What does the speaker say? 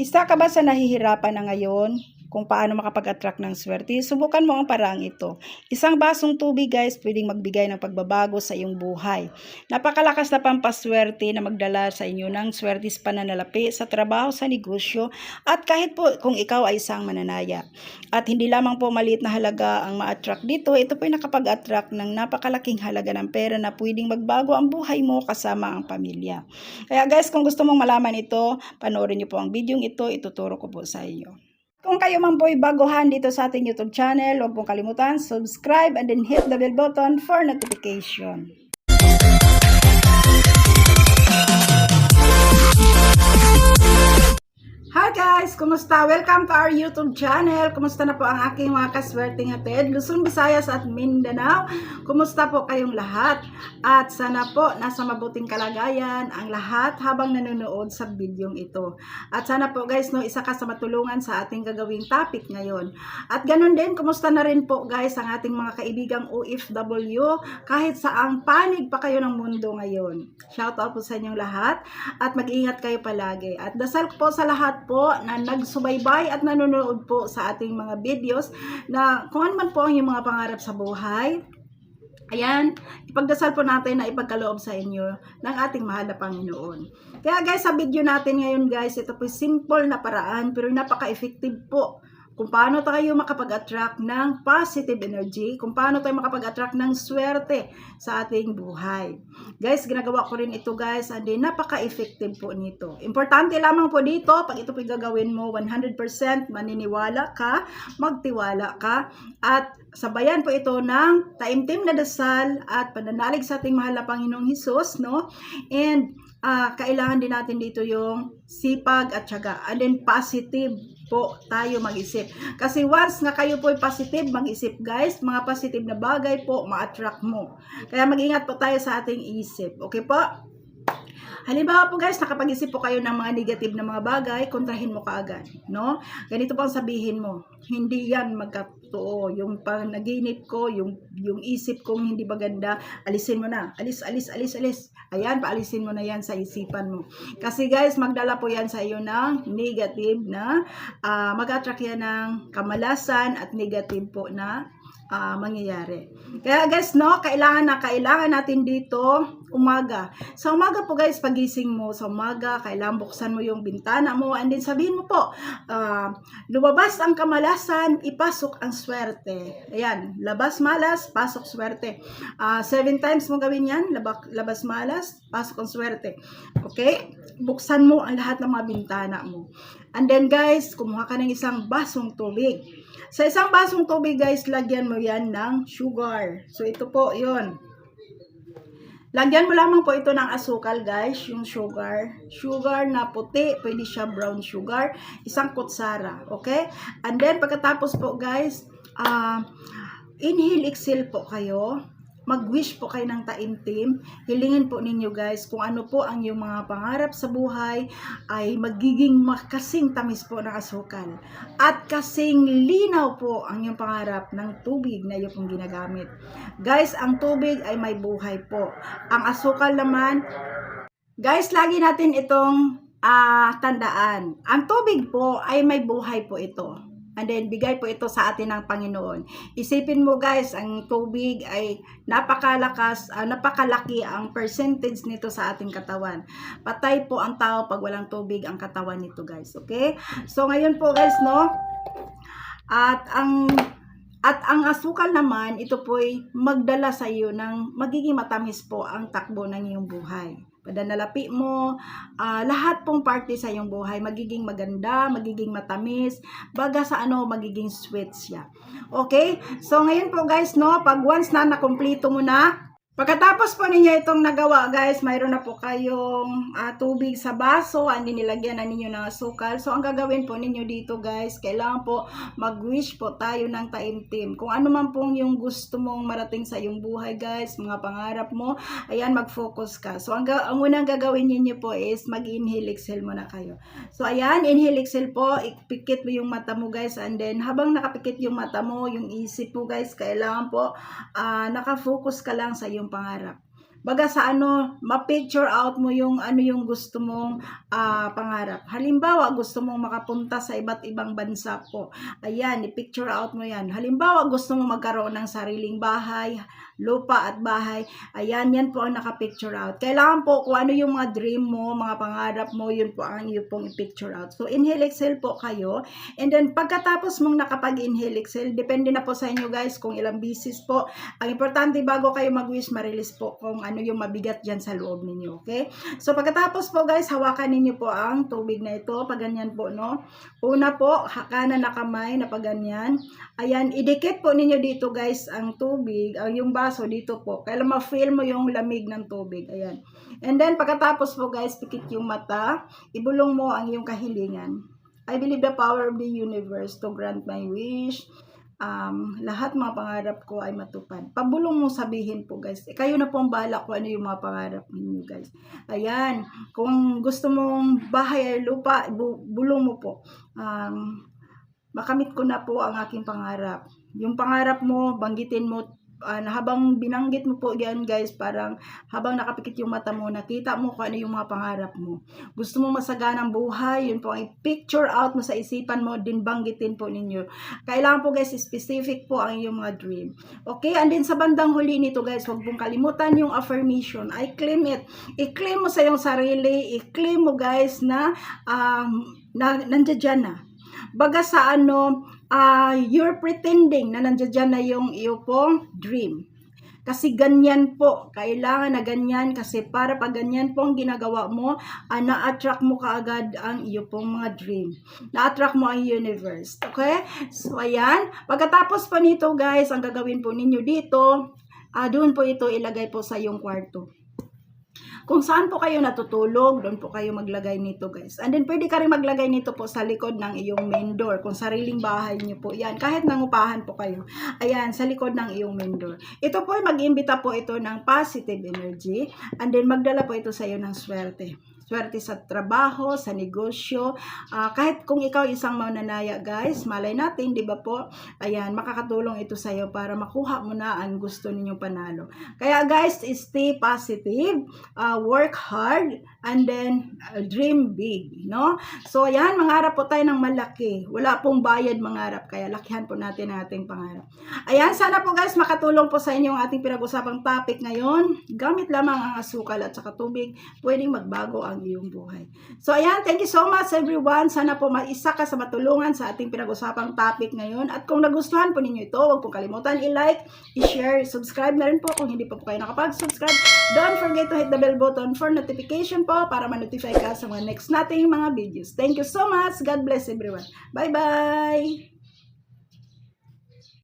Isa ka ba sa nahihirapan na ngayon kung paano makapag-attract ng swerte? Subukan mo ang paraang ito. Isang basong tubig guys, pwedeng magbigay ng pagbabago sa iyong buhay. Napakalakas na pampaswerte na magdala sa inyo ng swerte sa pananalapi, sa trabaho, sa negosyo, at kahit po kung ikaw ay isang mananaya. At hindi lamang po maliit na halaga ang ma-attract dito, ito po ay nakapag-attract ng napakalaking halaga ng pera na pwedeng magbago ang buhay mo kasama ang pamilya. Kaya guys, kung gusto mong malaman ito, panoorin niyo po ang video ito, ituturo ko po sa iyo. Kung kayo man po'y baguhan dito sa ating YouTube channel, huwag pong kalimutan, subscribe and then hit the bell button for notification. Guys! Kumusta? Welcome to our YouTube channel. Kumusta na po ang aking mga kaswerteng hatid? Luzon, Visayas at Mindanao. Kumusta po kayong lahat? At sana po nasa mabuting kalagayan ang lahat habang nanonood sa bidyong ito. At sana po guys, no, isa ka sa matulungan sa ating gagawing topic ngayon. At ganun din, kumusta na rin po guys ang ating mga kaibigang OFW kahit saang panig pa kayo ng mundo ngayon. Shout out po sa inyong lahat at mag-ingat kayo palagi. At dasal po sa lahat po na nagsubaybay at nanonood po sa ating mga videos na kung ano man po ang inyong mga pangarap sa buhay, Ayan, ipagdasal po natin na ipagkaloob sa inyo ng ating mahal na Panginoon. Kaya guys, sa video natin ngayon guys, ito po simple na paraan pero napaka-effective po kung paano tayo makapag-attract ng positive energy, kung paano tayo makapag-attract ng swerte sa ating buhay. Guys, ginagawa ko rin ito guys, and napaka-effective po nito. Importante lamang po dito, pag ito po gagawin mo, 100% maniniwala ka, magtiwala ka, at sabayan po ito ng taimtim na dasal at pananalig sa ating mahal na Panginoong Hesus, no? And uh, kailangan din natin dito yung sipag at syaga. And then positive po tayo mag-isip. Kasi once nga kayo po positive mag-isip guys, mga positive na bagay po ma-attract mo. Kaya mag-ingat po tayo sa ating isip. Okay po? Halimbawa po guys, nakapag-isip po kayo ng mga negative na mga bagay, kontrahin mo kaagad, no? Ganito pang sabihin mo, hindi yan magkatotoo. Yung panaginip ko, yung, yung isip kong hindi maganda, alisin mo na. Alis, alis, alis, alis. Ayan, paalisin mo na yan sa isipan mo. Kasi guys, magdala po yan sa iyo ng negative na, uh, mag-attract yan ng kamalasan at negative po na uh, mangyayari. Kaya guys, no, kailangan na kailangan natin dito umaga. Sa umaga po guys, pagising mo sa umaga, kailangan buksan mo yung bintana mo and then sabihin mo po, uh, lumabas ang kamalasan, ipasok ang swerte. Ayan, labas malas, pasok swerte. Uh, seven times mo gawin yan, labak, labas malas, pasok ang swerte. Okay? Buksan mo ang lahat ng mga bintana mo. And then guys, kumuha ka ng isang basong tubig. Sa isang basong tubig guys, lagyan mo yan ng sugar. So ito po, yon. Lagyan mo lamang po ito ng asukal guys, yung sugar. Sugar na puti, pwede siya brown sugar. Isang kutsara, okay? And then pagkatapos po guys, uh, inhale, exhale po kayo mag-wish po kayo ng taimtim. Hilingin po ninyo guys kung ano po ang iyong mga pangarap sa buhay ay magiging makasing tamis po ng asukal. At kasing linaw po ang iyong pangarap ng tubig na iyong pong ginagamit. Guys, ang tubig ay may buhay po. Ang asukal naman, guys, lagi natin itong uh, tandaan. Ang tubig po ay may buhay po ito. And then, bigay po ito sa atin ng Panginoon. Isipin mo guys, ang tubig ay napakalakas, uh, napakalaki ang percentage nito sa ating katawan. Patay po ang tao pag walang tubig ang katawan nito guys. Okay? So, ngayon po guys, no? At ang at ang asukal naman, ito po ay magdala sa iyo ng magiging matamis po ang takbo ng iyong buhay padanalapi mo, uh, lahat pong party sa iyong buhay, magiging maganda, magiging matamis, baga sa ano, magiging sweet siya. Okay? So, ngayon po guys, no, pag once na nakumplito mo na, Pagkatapos po ninyo itong nagawa guys, mayroon na po kayong uh, tubig sa baso, hindi nilagyan na ninyo ng asukal. So ang gagawin po ninyo dito guys, kailangan po mag-wish po tayo ng taimtim. Kung ano man pong yung gusto mong marating sa iyong buhay guys, mga pangarap mo, ayan mag-focus ka. So ang, ang unang gagawin ninyo po is mag-inhale, exhale muna kayo. So ayan, inhale, exhale po, ipikit mo yung mata mo guys and then habang nakapikit yung mata mo, yung isip mo guys, kailangan po uh, nakafocus ka lang sa iyong pangarap. Baga sa ano, ma-picture out mo yung ano yung gusto mong ah, pangarap. Halimbawa, gusto mong makapunta sa iba't ibang bansa po. Ayan, i-picture out mo yan. Halimbawa, gusto mong magkaroon ng sariling bahay, lupa at bahay. Ayan, yan po ang naka-picture out. Kailangan po kung ano yung mga dream mo, mga pangarap mo, yun po ang iyo pong i-picture out. So, inhale, exhale po kayo. And then, pagkatapos mong nakapag-inhale, exhale, depende na po sa inyo guys kung ilang bisis po. Ang importante, bago kayo mag-wish, ma-release po kung ano yung mabigat dyan sa loob ninyo. Okay? So, pagkatapos po guys, hawakan ninyo po ang tubig na ito. Pag ganyan po, no? Una po, kanan na kamay na pag ganyan. Ayan, idikit po ninyo dito guys ang tubig, ang yung baso dito po. Kailan ma-feel mo yung lamig ng tubig. Ayan. And then, pagkatapos po guys, pikit yung mata. Ibulong mo ang iyong kahilingan. I believe the power of the universe to grant my wish. Um, lahat mga pangarap ko ay matupad. Pabulong mo sabihin po guys. Eh, kayo na po ang bahala kung ano yung mga pangarap ninyo guys. Ayan. Kung gusto mong bahay ay lupa, bu- bulong mo po. Um, makamit ko na po ang aking pangarap. Yung pangarap mo, banggitin mo na habang binanggit mo po yan guys, parang habang nakapikit yung mata mo, nakita mo kung ano yung mga pangarap mo. Gusto mo masaganang buhay, yun po ang picture out mo sa isipan mo, din banggitin po ninyo. Kailangan po guys, specific po ang iyong mga dream. Okay, and then sa bandang huli nito guys, huwag pong kalimutan yung affirmation. I claim it. I-claim mo sa iyong sarili, i-claim mo guys na, um, na nandiyan na. Baga sa ano, ah, you're pretending na nandiyan na yung iyo pong dream. Kasi ganyan po, kailangan na ganyan kasi para pag ganyan po ang ginagawa mo, ah, na-attract mo kaagad ang iyo pong mga dream. Na-attract mo ang universe. Okay? So, ayan. Pagkatapos pa nito guys, ang gagawin po ninyo dito, ah, doon po ito ilagay po sa iyong kwarto. Kung saan po kayo natutulog, doon po kayo maglagay nito guys. And then pwede ka rin maglagay nito po sa likod ng iyong main door. Kung sariling bahay niyo po yan. Kahit nangupahan po kayo. Ayan, sa likod ng iyong main door. Ito po mag-imbita po ito ng positive energy. And then magdala po ito sa iyo ng swerte swerte sa trabaho, sa negosyo. Ah, kahit kung ikaw isang mananaya, guys, malay natin, di ba po? Ayan, makakatulong ito sa iyo para makuha mo na ang gusto ninyong panalo. Kaya guys, stay positive, ah, work hard, and then ah, dream big, no? So, ayan, mangarap po tayo ng malaki. Wala pong bayad mangarap, kaya lakihan po natin ang ating pangarap. Ayan, sana po guys, makatulong po sa inyo ang ating pinag-usapang topic ngayon. Gamit lamang ang asukal at saka tubig, pwedeng magbago ang iyong buhay. So, ayan, thank you so much everyone. Sana po maisa ka sa matulungan sa ating pinag-usapang topic ngayon. At kung nagustuhan po ninyo ito, huwag pong kalimutan i-like, i-share, subscribe na rin po kung hindi pa po kayo nakapag-subscribe. Don't forget to hit the bell button for notification po para ma-notify ka sa mga next nating mga videos. Thank you so much. God bless everyone. Bye-bye!